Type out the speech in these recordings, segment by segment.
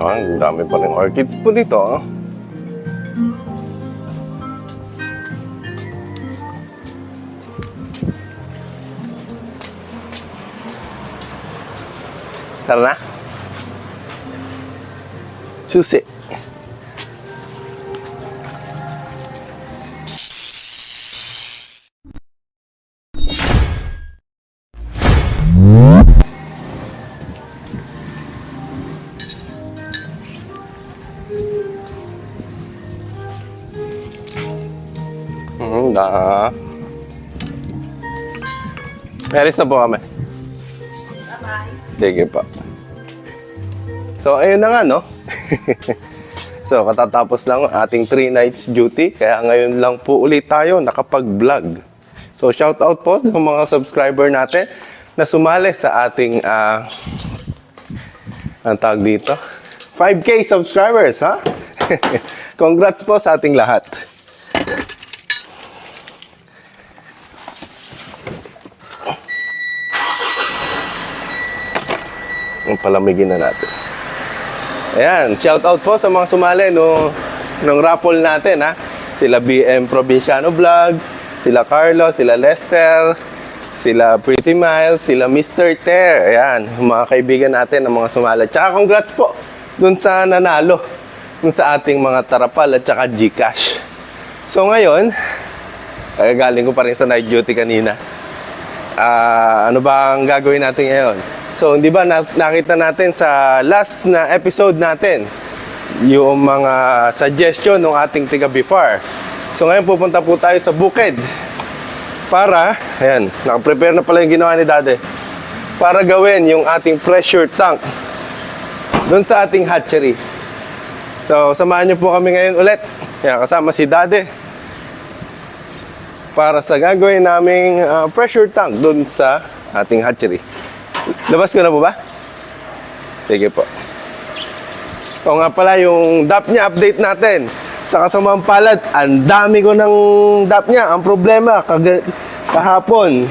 Ah, ang dami pa rin orchids po dito. ah. Tara na. Susi. Hmm, da. Meris na po kami. Sige pa. So, ayun na nga, no? so, katatapos lang ang ating 3 nights duty. Kaya ngayon lang po ulit tayo nakapag-vlog. So, shout out po sa mga subscriber natin na sumali sa ating, ah, ang tawag dito? 5K subscribers, ha? Congrats po sa ating lahat. Palamigin na natin. Ayan, shout out po sa mga sumali no, ng raffle natin ha. Sila BM Provinciano Vlog, sila Carlo, sila Lester, sila Pretty Miles, sila Mr. Ter. Ayan, mga kaibigan natin ng mga sumali. Tsaka congrats po dun sa nanalo dun sa ating mga tarapal at tsaka Gcash. So ngayon, galing ko pa rin sa night duty kanina. Ah, ano ba ang gagawin natin ngayon? So, hindi ba na- nakita natin sa last na episode natin yung mga suggestion ng ating tiga Bifar. So, ngayon pupunta po tayo sa bukid para, ayan, nakaprepare na pala yung ginawa ni Dade para gawin yung ating pressure tank doon sa ating hatchery. So, samahan niyo po kami ngayon ulit. Yan, kasama si Dade para sa gagawin naming ah, pressure tank doon sa ating hatchery. Labas ko na po ba? Sige po. O nga pala yung DAP niya, update natin. Sa kasamang palad, ang dami ko ng DAP niya. Ang problema, kag- kahapon,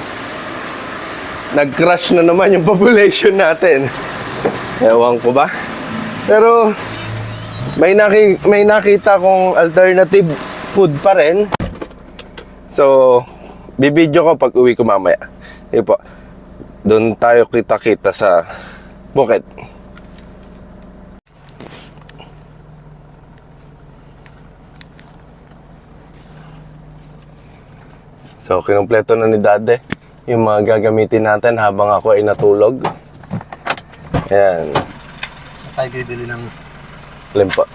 nag-crash na naman yung population natin. Ewan ko ba? Pero, may, naki, may nakita kong alternative food pa rin. So, bibidyo ko pag uwi ko mamaya. Sige po. Doon tayo kita-kita sa bukid. So, kinumpleto na ni Dade yung mga gagamitin natin habang ako ay natulog. Ayan. tayo bibili ng Limpo.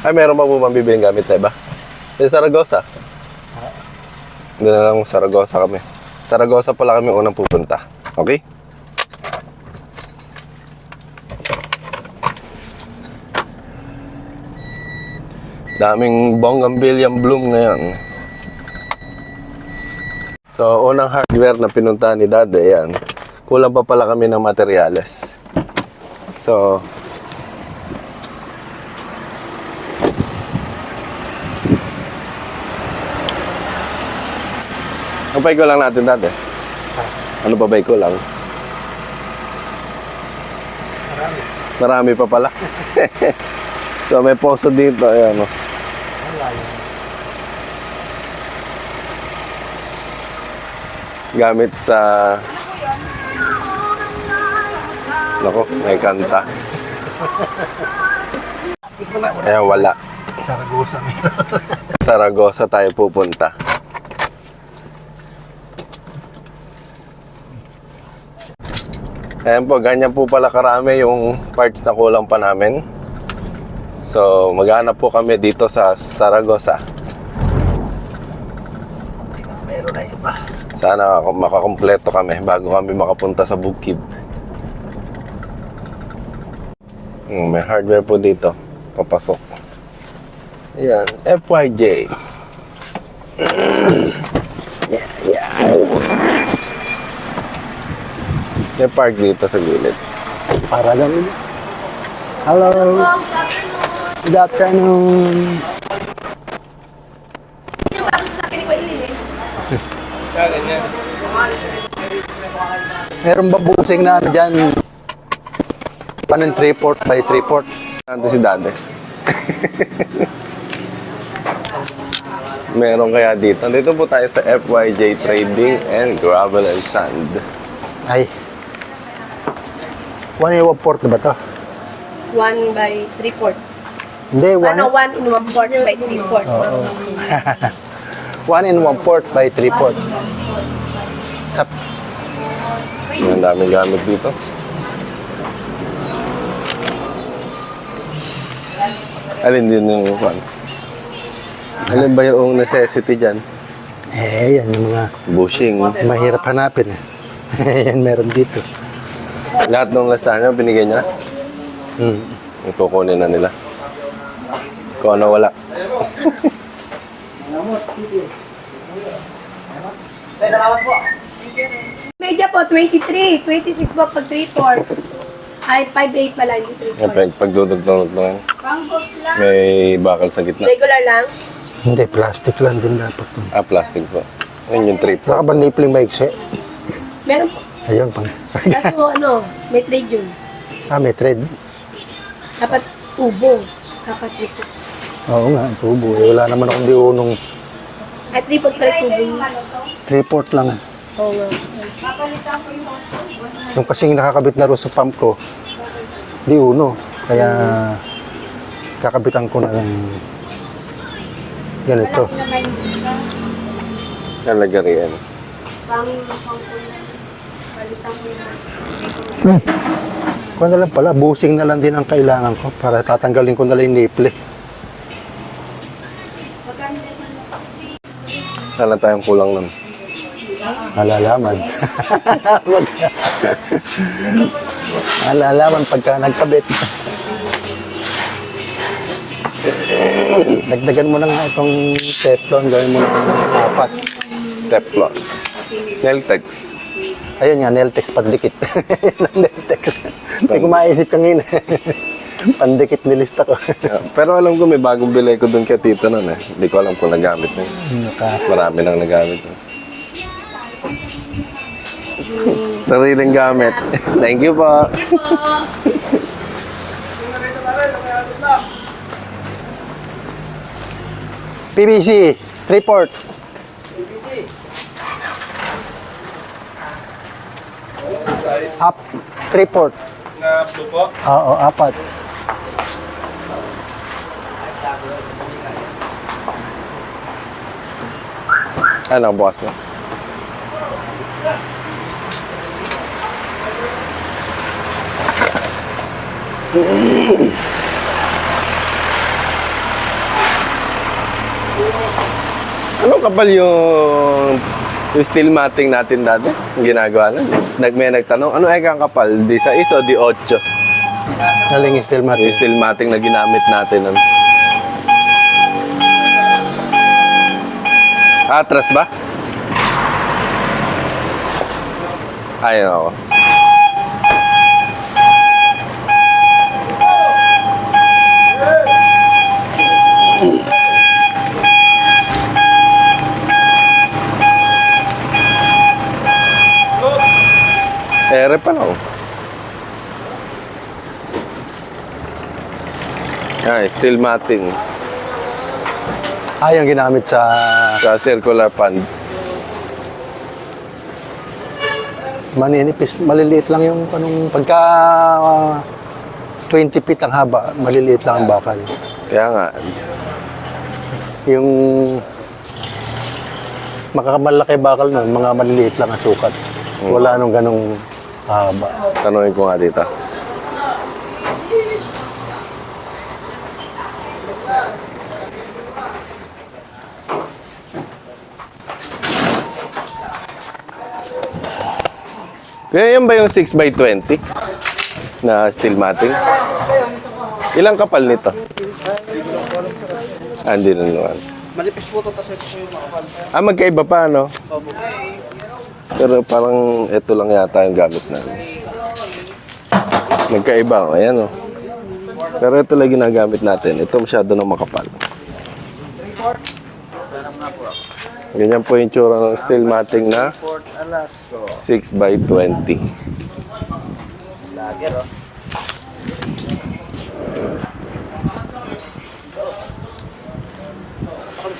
Ay, meron pa po bang bibiling gamit na iba? Sa Saragosa. Doon na lang Saragosa kami. Saragosa pala kami unang pupunta. Okay? Daming bonggambilyang bloom ngayon. So, unang hardware na pinunta ni Dade, yan. Kulang pa pala kami ng materyales. So, Kapay ko lang natin dati. Ano pa ba ko lang? marami. Marami pa pala. so may poso dito, ayan oh. o. Yun. Gamit sa... Nako, may kanta. Kaya wala. Saragosa. Saragosa tayo pupunta. Ayan po, ganyan po pala karami yung parts na kulang pa namin. So, maghanap po kami dito sa Saragosa. meron na iba. Sana ako- makakompleto kami bago kami makapunta sa bukid. Hmm, may hardware po dito. Papasok. Ayan, FYJ. yeah, yeah. May park dito sa gilid. Para yun. Hello. Good afternoon. Meron ba busing na dyan? Paano yung 3 port by 3 port? Nandito si Dade. Meron kaya dito. Dito po tayo sa FYJ Trading and Gravel and Sand. Ay. 1 in 1 port na ba to? 1 by 3 port. Hindi, 1 Ano, 1 in 1 port by 3 port. one in 1 port by 3 port. Sa Ang daming gamit dito. Alin din yung kwan? Alin ba yung necessity dyan? eh, yan yung mga Bushing. mahirap hanapin. eh. yan meron dito. Lahat ng listahan niya, binigay niya. Hmm. Kukunin na nila. Kung ano wala. Media po, 23. 26 po pag 3 port. Ay, 5'8 pala, hindi 3 Yung pag, port. pagdudugtong-dugtongan, may bakal sa gitna. Regular lang. Hindi, plastic lang din dapat. yun. Ah, plastic po. Ayun yung trip. Wala ka ba nipling maiksi? Meron po. Ayun, pang... Kaso ano, may trade yun. ah, may thread. Dapat tubo. Dapat 3 port. Oo nga, tubo. Eh, wala naman akong di unong Ay, 3 port pala tubo yun. 3 port lang. Oo nga. Yung kasing nakakabit na rin sa pump ko, di uno. Kaya kakabitan ko na ng ganito. Nalagarian. Kung na lang pala, busing na lang din ang kailangan ko para tatanggalin ko na lang yung nipple. Wala tayong kulang nun. Malalaman. Malalaman pagka nagkabit. Dagdagan mo na nga itong teflon, gawin mo ng apat. Teflon. Neltex. Ayun nga, Neltex pandikit. Neltex. Hindi ko maisip kanina. pandikit nilista ko. Yeah, Pero alam ko may bagong bilay ko dun kay Tito nun eh. Hindi ko alam kung nagamit na yun. Naka, Marami nang nagamit. na. Sariling gamit. Thank you po. PVC, report. Up, report. Na po? Oo, apat. Ano, boss mo? Anong kapal yung yung steel matting natin dati? Yung ginagawa nun? Nag, may nagtanong, ano ay kang kapal? Di 6 o di 8? Naling steel mat. Yung steel matting na ginamit natin nun. Atras ba? Ayun ako. Ere pa lang. Ay, steel matting Ah, yung ginamit sa... sa circular pan. Maninipis, maliliit lang yung anong pagka ah, 20 feet ang haba, maliliit lang ang bakal. Kaya nga, Yung makakamalaki bakal nun, mga maliliit lang ang sukat. Wala nung ganong haba. tanungin ko nga dito. Kaya yan ba yung 6x20 na steel matting? Ilang kapal nito? Ah, hindi na naman. Manipis po to, tapos ito yung makapal. Ah, magkaiba pa, no? Pero parang ito lang yata yung gamit namin. Magkaiba, oh. ayan oh. Pero ito lang ginagamit natin. Ito masyado na makapal. Ganyan po yung tsura ng steel matting na Fort Alasco. 6 by 20 Lager, oh.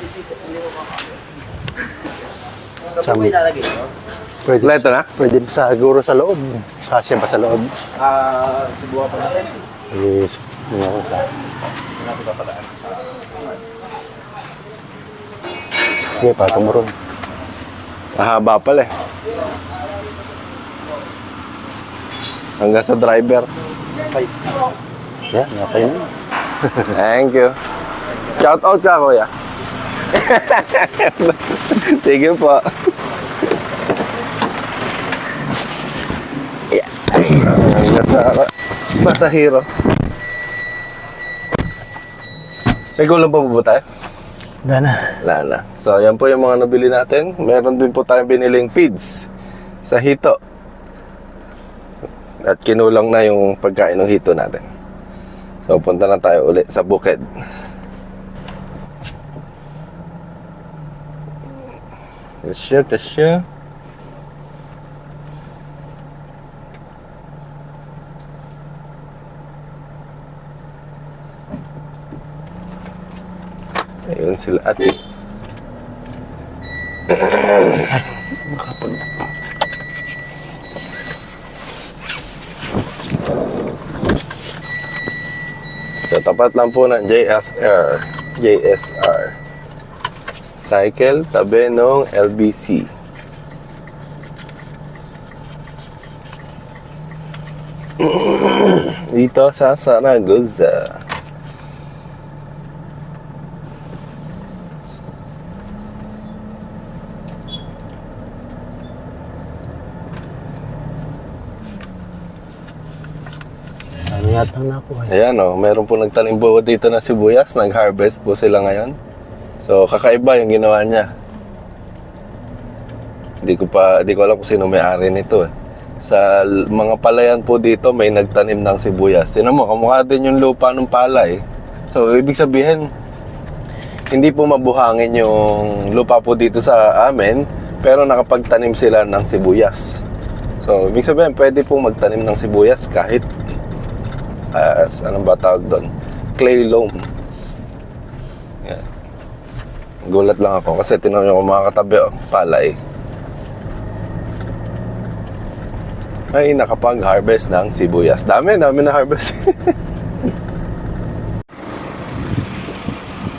Isipin, hindi ko makakaya. Sa- Saan mo ilalagay ito? Pwede, Kompleto na? pwede sa, siguro sa loob. Kasya ba sa loob? Ah, subukan pa natin. Yes. Yun ako sa... Malapit pa pala. Sige, patong mo ron. Mahaba pala eh. Hanggang sa driver. Five. Yan, okay na. Thank you. Shout out ka, kuya. Sige po. Yeah. Hanggang sa pasahero. May gulang pa po ba tayo? Wala na. Wala na. So, yan po yung mga nabili natin. Meron din po tayong biniling feeds sa hito. At kinulang na yung pagkain ng hito natin. So, punta na tayo ulit sa bukid. Kasya, kasya. Ayun sila ate. So, tapat lang po ng JSR. JSR. Cycle, tabi ng LBC. Dito sa Saragoza. Ano yata na ako. eh. Ayan o, meron po nagtanim po dito na sibuyas. Nag-harvest po sila ngayon. So, kakaiba yung ginawa niya. Hindi ko pa, hindi ko alam kung sino may-ari nito eh. Sa mga palayan po dito, may nagtanim ng sibuyas. Tinan mo, kamukha din yung lupa ng palay. So, ibig sabihin, hindi po mabuhangin yung lupa po dito sa amin, pero nakapagtanim sila ng sibuyas. So, ibig sabihin, pwede po magtanim ng sibuyas kahit as anong ba tawag doon? Clay loam. Yan. Gulat lang ako kasi tinanong ko mga katabi, oh, palay. Ay, nakapag-harvest ng sibuyas. Dami, dami na harvest.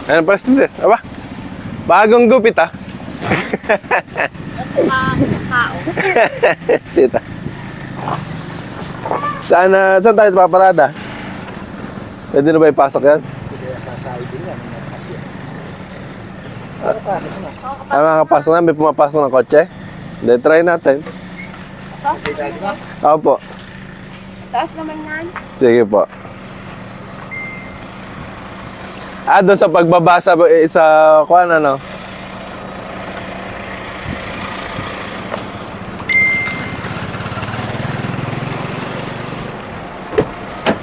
Ano pala dito? Aba, bagong gupit ah. Tita. Saan, na saan tayo paparada? Pwede na ba ipasok yan? Ah, makakapasok na? May pumapasok ng kotse? Hindi, try natin. Opo. Taas naman yan. Sige po. Ah, doon sa pagbabasa eh, sa kuan ano?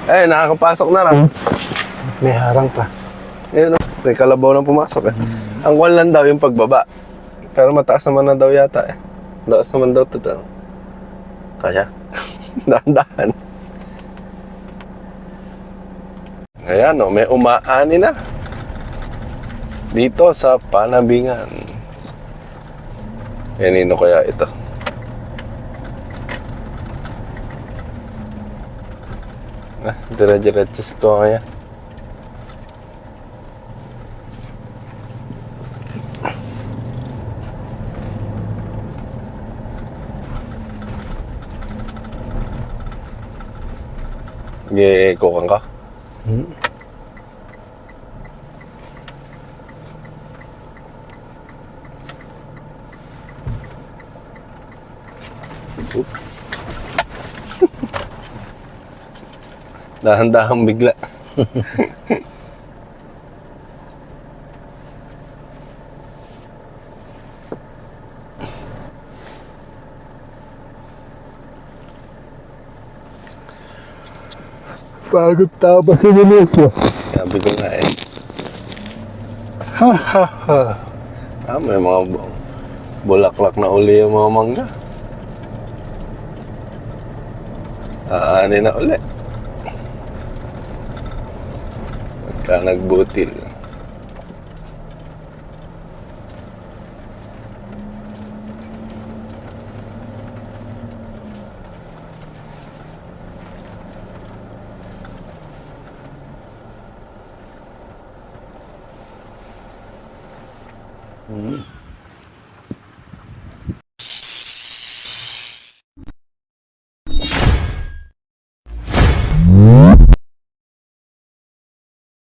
Eh, nakakapasok na lang. May harang pa. Ayun, no? may kalabaw lang pumasok eh. Ang kuan lang daw yung pagbaba. Pero mataas naman na daw yata eh. Taas naman daw ito. to. Kaya? Dahan-dahan. Ayan o, may umaani na. Dito sa Panabingan. Kanino kaya ito? Ah, dire-diretso sa tuwa kaya. Gi-kukan ka? Oops. Dahan-dahan bigla. Pagod tao ba si Venecia? Sabi ko nga eh. Ha ha ha. Ah, may mga bu- bulaklak na uli yung mga mangga. Aani na uli. Pagka nagbutil.